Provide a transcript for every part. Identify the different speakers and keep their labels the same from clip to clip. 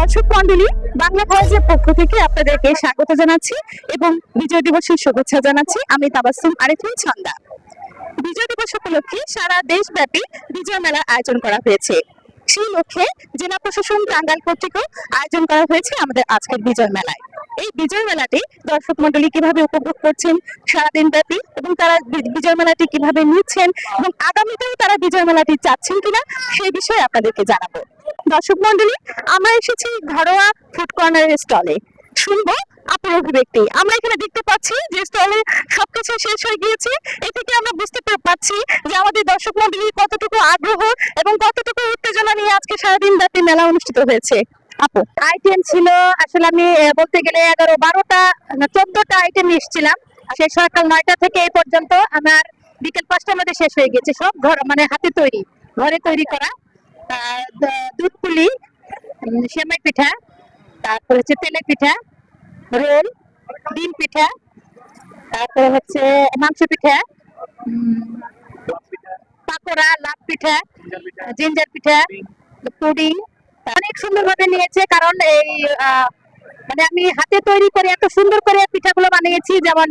Speaker 1: দর্শক মন্ডলী, বাংলা ভয়েসের পক্ষ থেকে আপনাদেরকে স্বাগত জানাচ্ছি এবং বিজয় দিবসের শুভেচ্ছা জানাচ্ছি। আমি তাবাসুম আরেফিন ছন্দা। বিজয় দিবস উপলক্ষে সারা দেশব্যাপী বিজয় মেলার আয়োজন করা হয়েছে। সেই লক্ষ্যে জেলা প্রশাসন টাঙ্গাইল কর্তৃক আয়োজন করা হয়েছে আমাদের আজকের বিজয় মেলায়। এই বিজয় মেলাটি দর্শক মন্ডলী কীভাবে উপভোগ করছেন সারাদিন ব্যাপী এবং তারা বিজয় মেলাটি কীভাবে নিচ্ছেন এবং আগামীতেও তারা বিজয় মেলাটি চাচ্ছেন কিনা সেই বিষয়ে আপনাদেরকে জানাব। দর্শক মন্ডলী আমরা এসেছি ঘরোয়া ফুড কর্নারের স্টলে শুনব আপনার অভিব্যক্তি। আমরা এখানে দেখতে পাচ্ছি যে স্টলে সবকিছু শেষ হয়ে গিয়েছে। এ থেকে আমরা বুঝতে পারছি যে আমাদের দর্শক মন্ডলী কতটুকু আগ্রহ এবং কতটুকু উত্তেজনা নিয়ে আজকে সারাদিন ব্যাপী মেলা অনুষ্ঠিত হয়েছে। আপু?
Speaker 2: আইটেম ছিল আসলে আমি বলতে গেলে এগারো বারোটা চোদ্দটা আইটেম এসেছিলাম। শেষ সকাল নয়টা থেকে এই পর্যন্ত আমার বিকেল পাঁচটার মধ্যে শেষ হয়ে গেছে সব ঘর মানে হাতে তৈরি ঘরে তৈরি করা। দুধ পুলি সেমাই পিঠা তারপর হচ্ছে তেলে পিঠা রোল ডিম পিঠা তারপরে হচ্ছে মাংস পিঠা পাকোড়া লাভ পিঠা জিঞ্জার পিঠা পুডিং অনেক সুন্দরভাবে নিয়েছে, কারণ এই মানে আমি হাতে তৈরি করে এত সুন্দর করে পিঠাগুলো বানিয়েছি, যেমন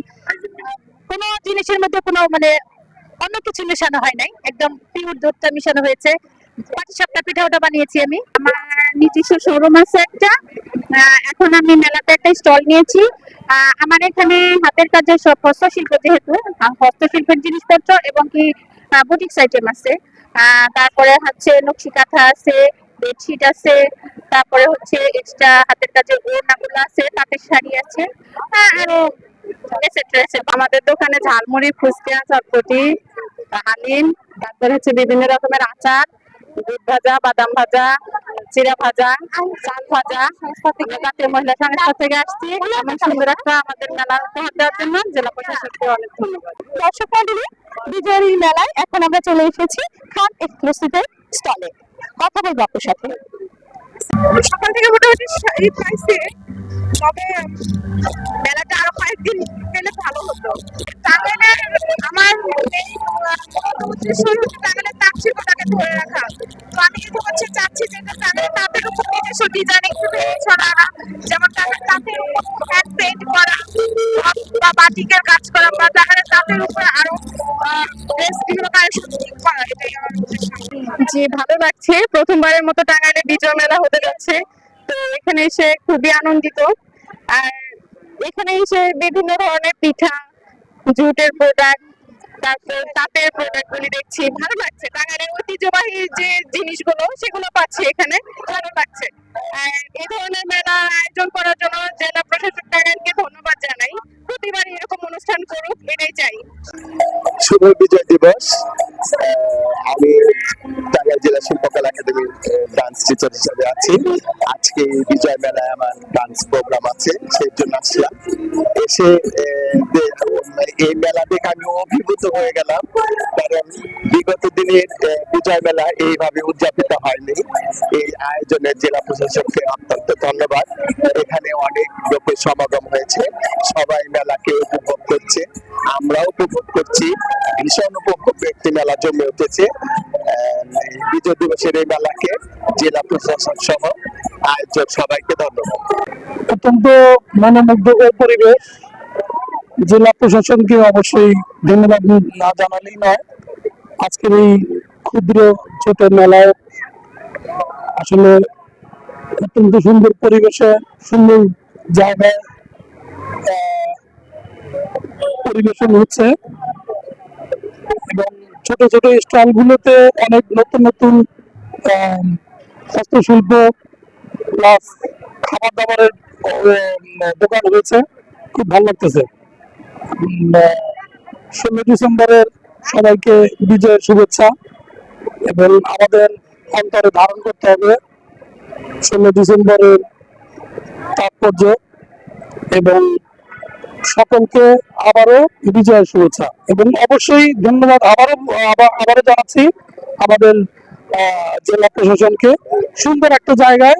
Speaker 2: কোনো জিনিসের মধ্যে কোনো মানে অন্য কিছু মেশানো হয় নাই, একদম পিওর দুধটা মেশানো হয়েছে। পাটি সাপটা পিঠা ওটা বানিয়েছি আমি। আমার নিজস্ব শোরুম আছে একটা এখন আমি মেলাতে একটা স্টল নিয়েছি। আমার এখানে হাতের কাজের সব হস্তশিল্প যেহেতু হস্তশিল্পের জিনিসপত্র এবং কি বুটিক্স আইটেম আছে। তারপরে হচ্ছে নকশি কাঁথা আছে বেডশিট আছে তারপরে হচ্ছে এক্সট্রা হাতের কাজের ওড়নাগুলো আছে তাঁতের শাড়ি আছে আহ, আরও
Speaker 1: আমাদের দোকানে ঝালমুড়ি ফুচকা চটপটি হালিম তারপরে হচ্ছে বিভিন্ন রকমের আচার দুধ ভাজা বাদাম ভাজা চিরা ভাজা চাল ভাজা। সংস্থা থেকে জাতীয় মহিলা সংস্থা থেকে আসছি। এমন সুন্দর একটা আমাদের মেলা উপহার দেওয়ার জন্য জেলা প্রশাসনকে অনেক ধন্যবাদ। দর্শক মন্ডলী বিজয়ের এই মেলায় এখন আমরা চলে এসেছি খান এক্সক্লুসিভের স্টলে কথা বলব আপনার সাথে। সকাল থেকে মোটামুটি এই পাইছে তবে মেলাটা আরও কয়েকদিন গেলে ভালো হতো। টাঙ্গাইলের আমার উদ্দেশ্য হচ্ছে টাঙ্গাইলের তাঁত শিল্পটাকে ধরে রাখা। তো আমি কিন্তু হচ্ছে চাচ্ছি যে টাঙ্গাইলের তাঁতের উপর নিজস্ব ডিজাইনিং ছড়া আনা। যেমন টাঙ্গাইলের তাঁতের উপর হ্যান্ড পেইন্ট করা বা বাটিকের কাজ করা বা টাঙ্গাইলের তাঁতের উপরে আরও ড্রেস বিভিন্ন কালেকশন জি, ভালো লাগছে। প্রথমবারের মতো টাঙ্গাইলে বিজয় মেলা হতে যাচ্ছে। তো এখানে এসে খুবই আনন্দিত। আর এখানে এসে বিভিন্ন ধরনের পিঠা, জুটের প্রোডাক্ট তারপর তাঁতের প্রোডাক্ট গুলি দেখছি। ভালো লাগছে। টাঙ্গাইলের ঐতিহ্যবাহী যে জিনিসগুলো, সেগুলো পাচ্ছি এখানে। ভালো লাগছে। আর এই ধরনের মেলা আয়োজন করার জন্য জেলা প্রশাসক টাঙ্গাইলকে ধন্যবাদ জানাই। প্রতিবার এরকম অনুষ্ঠান করুক, এটাই চাই।
Speaker 3: শুভ বিজয় দিবস। আমি টাঙ্গাইল জেলা শিল্পকলা একাডেমির ডান্স টিচার আছি। আজকে বিজয় মেলায় আমার ডান্স প্রোগ্রাম আছে, সেই জন্য আসলাম। এসে এই মেলা দেখে আমি অভিভূত হয়ে গেলাম। কারণ বিগত দিনের বিজয় মেলা এইভাবে উদযাপিত হয়নি। এই আয়োজনের জেলা প্রশাসককে অত্যন্ত ধন্যবাদ। এখানে অনেক লোকের সমাগম হয়েছে। সবাই মেলাকে উপভোগ করছে। আমরাও উপভোগ করছি। ভীষণ উপভোগ একটি মেলা জমে উঠেছে। বিজয় দিবসের এই মেলাকে জেলা প্রশাসন সহ আয়োজক সবাইকে ধন্যবাদ।
Speaker 4: অত্যন্ত মনোমুগ্ধকর পরিবেশ। জেলা প্রশাসনকে অবশ্যই ধন্যবাদ না জানালেই নয়। আজকের এই ক্ষুদ্র ছোট মেলায় আসলে অত্যন্ত সুন্দর পরিবেশে, সুন্দর জায়গায় পরিবেশন হচ্ছে। এবং ছোট ছোট স্টল গুলোতে অনেক নতুন নতুন হস্তশিল্প প্লাস খাবার দাবারের দোকান হয়েছে খুব ভালো লাগতেছে। ষোলো ডিসেম্বরের সবাইকে বিজয়ের শুভেচ্ছা এবং আমাদের অন্তরে ধারণ করতে হবে ষোলো ডিসেম্বরের তাৎপর্য এবং সকলকে আবারও বিজয়ের শুভেচ্ছা। এবং অবশ্যই ধন্যবাদ আবারও আবারও জানাচ্ছি আমাদের জেলা প্রশাসনকে। সুন্দর একটা জায়গায়,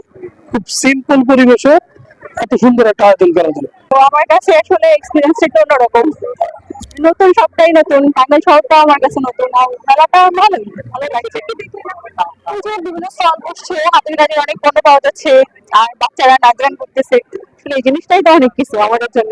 Speaker 4: খুব সিম্পল পরিবেশে এত সুন্দর একটা আয়োজন করা যায়
Speaker 1: তো আমার কাছে আসলে এক্সপিরিয়েন্স একটু অন্যরকম।
Speaker 2: নতুন সবটাই নতুন টাঙ্গাইল শহরটাও আমার কাছে নতুন, আর মেলাটা ভালোই ভালো লাগছে। বিভিন্ন স্টল বসছে, হাতের কাজের অনেক পণ্য পাওয়া যাচ্ছে, আর বাচ্চারা নাচ গান করতেছে। আসলে এই জিনিসটাই তো অনেক কিছু আমাদের জন্য।